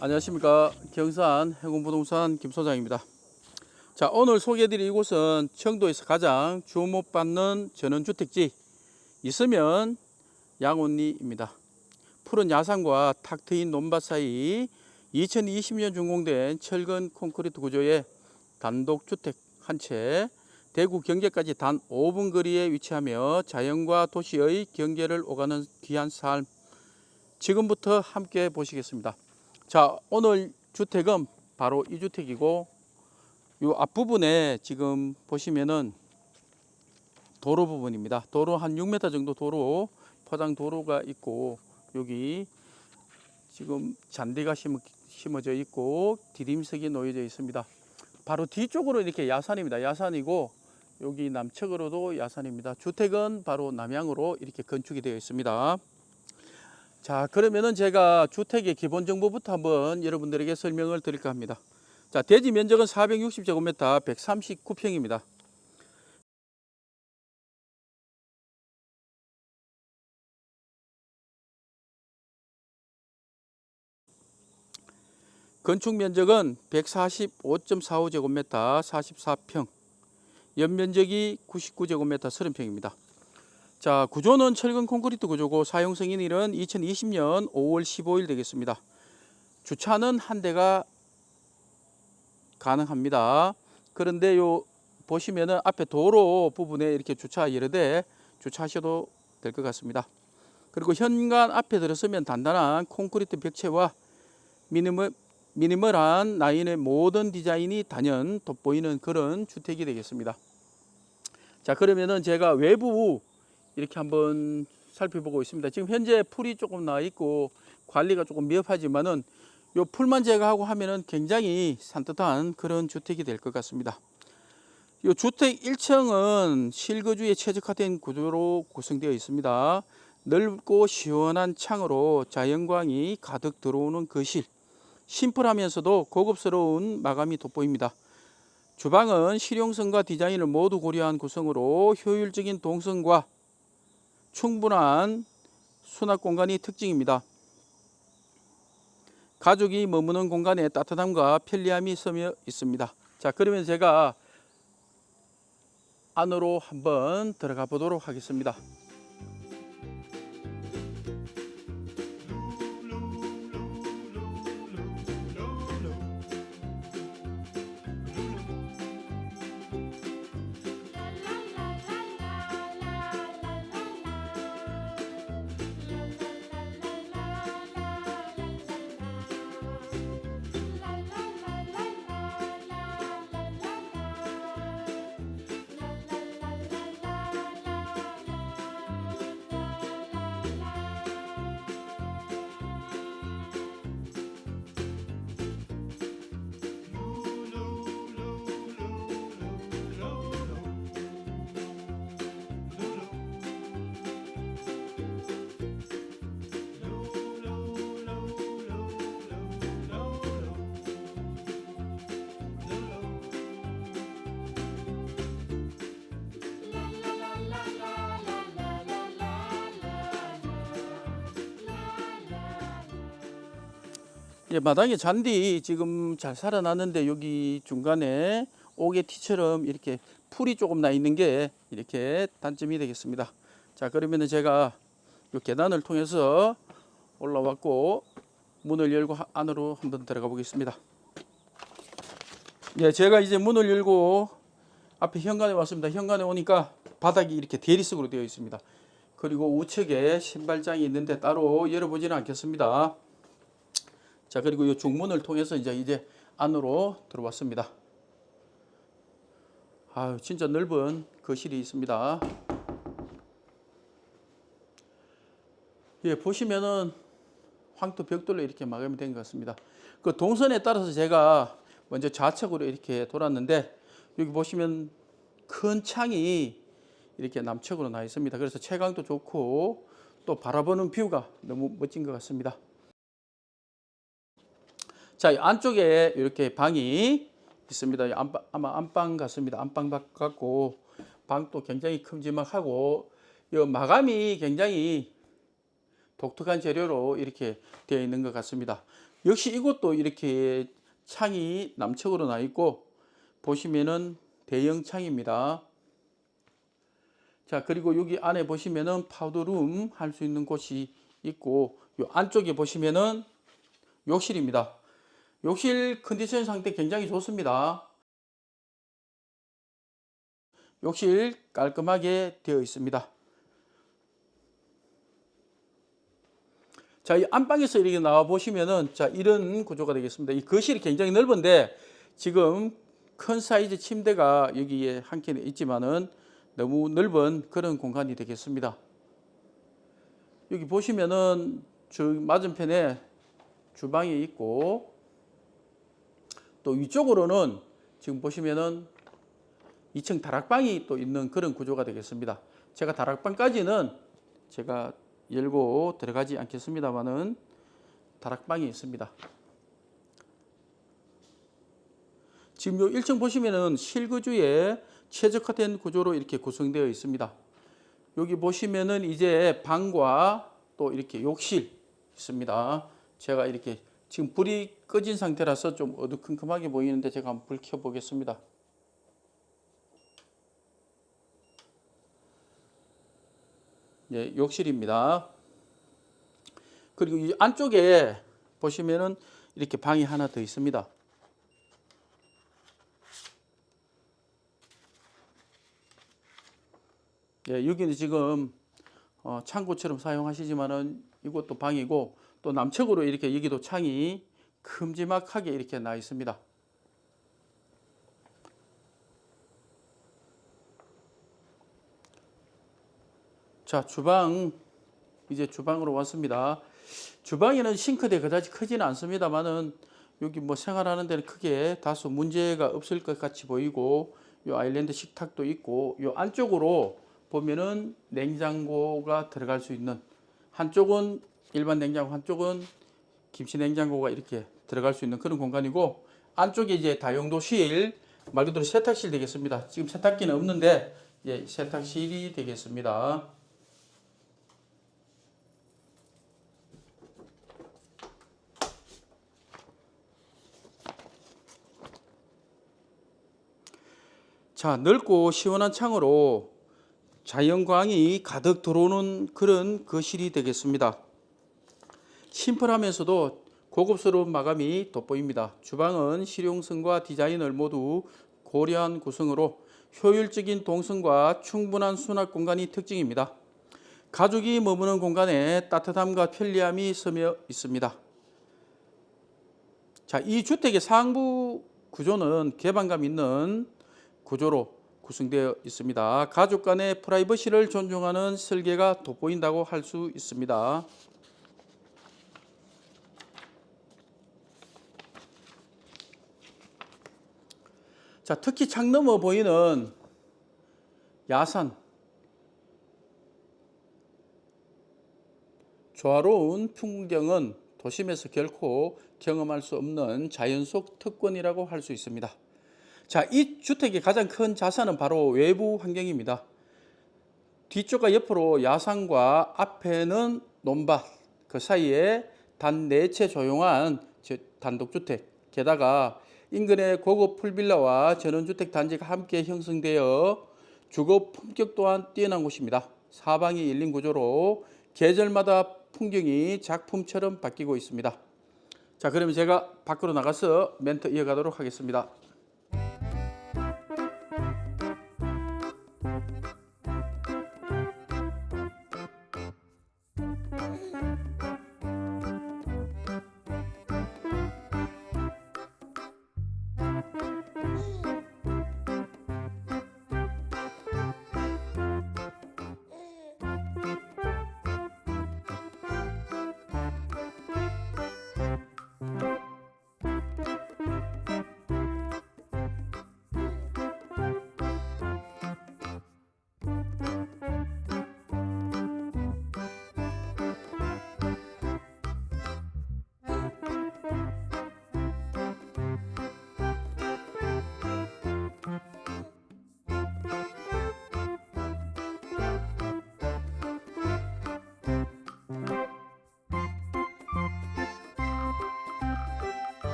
안녕하십니까 경산 해군부동산 김 소장입니다. 자 오늘 소개해드릴 이곳은 청도에서 가장 주목받는 전원주택지 있으면 양온리입니다. 푸른 야산과 탁 트인 논밭 사이 2020년 준공된 철근 콘크리트 구조의 단독주택 한 채 대구 경제까지 단 5분 거리에 위치하며 자연과 도시의 경계를 오가는 귀한 삶 지금부터 함께 보시겠습니다. 자, 오늘 주택은 바로 이 주택이고 이 앞부분에 지금 보시면은 도로 부분입니다. 도로 한 6m 정도 도로 포장 도로가 있고 여기 지금 잔디가 심어, 심어 져 있고 디딤석이 놓여져 있습니다. 바로 뒤쪽으로 이렇게 야산입니다. 야산이고 여기 남측으로도 야산입니다. 주택은 바로 남향으로 이렇게 건축이 되어 있습니다. 자, 그러면은 제가 주택의 기본 정보부터 한번 여러분들에게 설명을 드릴까 합니다. 자, 대지 면적은 460제곱미터 139평입니다. 건축 면적은 145.45제곱미터 44평, 연면적이 99제곱미터 30평입니다. 자, 구조는 철근 콘크리트 구조고 사용 승인일은 2020년 5월 15일 되겠습니다. 주차는 한 대가 가능합니다. 그런데 요 보시면은 앞에 도로 부분에 이렇게 주차 여러 대 주차하셔도 될 것 같습니다. 그리고 현관 앞에 들어서면 단단한 콘크리트 벽체와 미니멀 미니멀한 라인의 모든 디자인이 단연 돋보이는 그런 주택이 되겠습니다. 자, 그러면은 제가 외부 이렇게 한번 살펴보고 있습니다. 지금 현재 풀이 조금 나 있고 관리가 조금 미흡하지만은 요 풀만 제거하고 하면은 굉장히 산뜻한 그런 주택이 될 것 같습니다. 요 주택 1층은 실거주에 최적화된 구조로 구성되어 있습니다. 넓고 시원한 창으로 자연광이 가득 들어오는 거실. 심플하면서도 고급스러운 마감이 돋보입니다. 주방은 실용성과 디자인을 모두 고려한 구성으로 효율적인 동선과 충분한 수납 공간이 특징입니다. 가족이 머무는 공간에 따뜻함과 편리함이 서며 있습니다. 자, 그러면 제가 안으로 한번 들어가 보도록 하겠습니다. 예, 마당에 잔디 지금 잘 살아났는데 여기 중간에 오게티처럼 이렇게 풀이 조금 나 있는 게 이렇게 단점이 되겠습니다. 자, 그러면은 제가 이 계단을 통해서 올라왔고 문을 열고 하- 안으로 한번 들어가 보겠습니다. 예, 제가 이제 문을 열고 앞에 현관에 왔습니다. 현관에 오니까 바닥이 이렇게 대리석으로 되어 있습니다. 그리고 우측에 신발장이 있는데 따로 열어보지는 않겠습니다. 자 그리고 이 중문을 통해서 이제 이제 안으로 들어왔습니다. 아유 진짜 넓은 거실이 있습니다. 예 보시면은 황토 벽돌로 이렇게 마감이 된 것 같습니다. 그 동선에 따라서 제가 먼저 좌측으로 이렇게 돌았는데 여기 보시면 큰 창이 이렇게 남측으로 나 있습니다. 그래서 채광도 좋고 또 바라보는 뷰가 너무 멋진 것 같습니다. 자, 이 안쪽에 이렇게 방이 있습니다. 이 안방, 아마 안방 같습니다. 안방 같고 방도 굉장히 큼지막하고 이 마감이 굉장히 독특한 재료로 이렇게 되어 있는 것 같습니다. 역시 이것도 이렇게 창이 남측으로 나 있고 보시면은 대형 창입니다. 자, 그리고 여기 안에 보시면은 파우더룸 할 수 있는 곳이 있고 요 안쪽에 보시면은 욕실입니다. 욕실 컨디션 상태 굉장히 좋습니다. 욕실 깔끔하게 되어 있습니다. 자, 이 안방에서 이렇게 나와 보시면은 자, 이런 구조가 되겠습니다. 이 거실이 굉장히 넓은데 지금 큰 사이즈 침대가 여기에 한 켠에 있지만은 너무 넓은 그런 공간이 되겠습니다. 여기 보시면은 저 맞은편에 주방이 있고 또 위쪽으로는 지금 보시면은 2층 다락방이 또 있는 그런 구조가 되겠습니다. 제가 다락방까지는 제가 열고 들어가지 않겠습니다만은 다락방이 있습니다. 지금 요 1층 보시면은 실거주에 최적화된 구조로 이렇게 구성되어 있습니다. 여기 보시면은 이제 방과 또 이렇게 욕실 있습니다. 제가 이렇게 지금 불이 꺼진 상태라서 좀 어두컴컴하게 보이는데 제가 한번 불 켜 보겠습니다. 예, 욕실입니다. 그리고 이 안쪽에 보시면은 이렇게 방이 하나 더 있습니다. 예, 여기는 지금 어, 창고처럼 사용하시지만은 이것도 방이고 또 남측으로 이렇게 여기도 창이 큼지막하게 이렇게 나 있습니다. 자, 주방 이제 주방으로 왔습니다. 주방에는 싱크대 그다지 크지는 않습니다만은 여기 뭐 생활하는 데는 크게 다소 문제가 없을 것 같이 보이고 요 아일랜드 식탁도 있고 요 안쪽으로 보면은 냉장고가 들어갈 수 있는 한쪽은 일반 냉장고 한쪽은 김치 냉장고가 이렇게 들어갈 수 있는 그런 공간이고 안쪽에 이제 다용도실 말 그대로 세탁실 되겠습니다. 지금 세탁기는 없는데 예, 세탁실이 되겠습니다. 자, 넓고 시원한 창으로 자연광이 가득 들어오는 그런 거실이 되겠습니다. 심플하면서도 고급스러운 마감이 돋보입니다. 주방은 실용성과 디자인을 모두 고려한 구성으로 효율적인 동선과 충분한 수납 공간이 특징입니다. 가족이 머무는 공간에 따뜻함과 편리함이 스며 있습니다. 자, 이 주택의 상부 구조는 개방감 있는 구조로 구성되어 있습니다. 가족 간의 프라이버시를 존중하는 설계가 돋보인다고 할 수 있습니다. 자, 특히 창 너머 보이는 야산. 조화로운 풍경은 도심에서 결코 경험할 수 없는 자연 속 특권이라고 할 수 있습니다. 자, 이 주택의 가장 큰 자산은 바로 외부 환경입니다. 뒤쪽과 옆으로 야산과 앞에는 논밭, 그 사이에 단 네 채 조용한 단독주택, 게다가 인근에 고급 풀빌라와 전원주택 단지가 함께 형성되어 주거 품격 또한 뛰어난 곳입니다. 사방이 열린 구조로 계절마다 풍경이 작품처럼 바뀌고 있습니다. 자, 그러면 제가 밖으로 나가서 멘트 이어가도록 하겠습니다.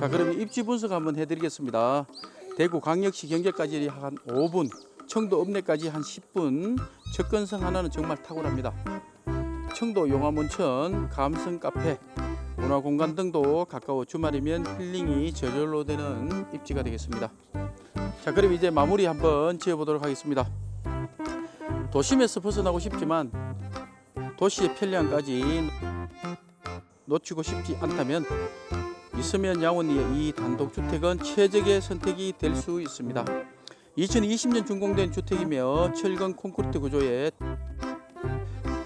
자 그러면 입지 분석 한번 해드리겠습니다. 대구 광역시 경계까지 한 5분, 청도 읍내까지 한 10분. 접근성 하나는 정말 탁월합니다. 청도 용암온천, 감성 카페, 문화공간 등도 가까워 주말이면 힐링이 저절로 되는 입지가 되겠습니다. 자 그럼 이제 마무리 한번 지어보도록 하겠습니다. 도심에서 벗어나고 싶지만 도시의 편리함까지 놓치고 싶지 않다면 있으면 양원리의 이 단독주택은 최적의 선택이 될 수 있습니다. 2020년 준공된 주택이며 철근 콘크리트 구조에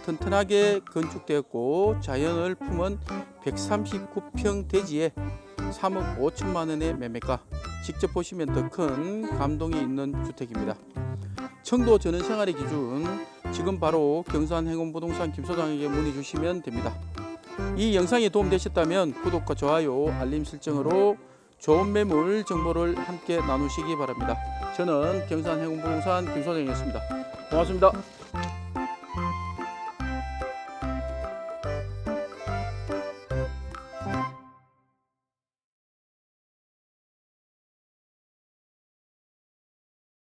튼튼하게 건축되었고 자연을 품은 139평 대지에 3억 5천만 원의 매매가 직접 보시면 더 큰 감동이 있는 주택입니다. 청도 전원생활의 기준 지금 바로 경산 행운부동산 김 소장에게 문의 주시면 됩니다. 이 영상이 도움되셨다면 구독과 좋아요, 알림 설정으로 좋은 매물 정보를 함께 나누시기 바랍니다. 저는 경산 행운부동산 김 소장이었습니다. 고맙습니다.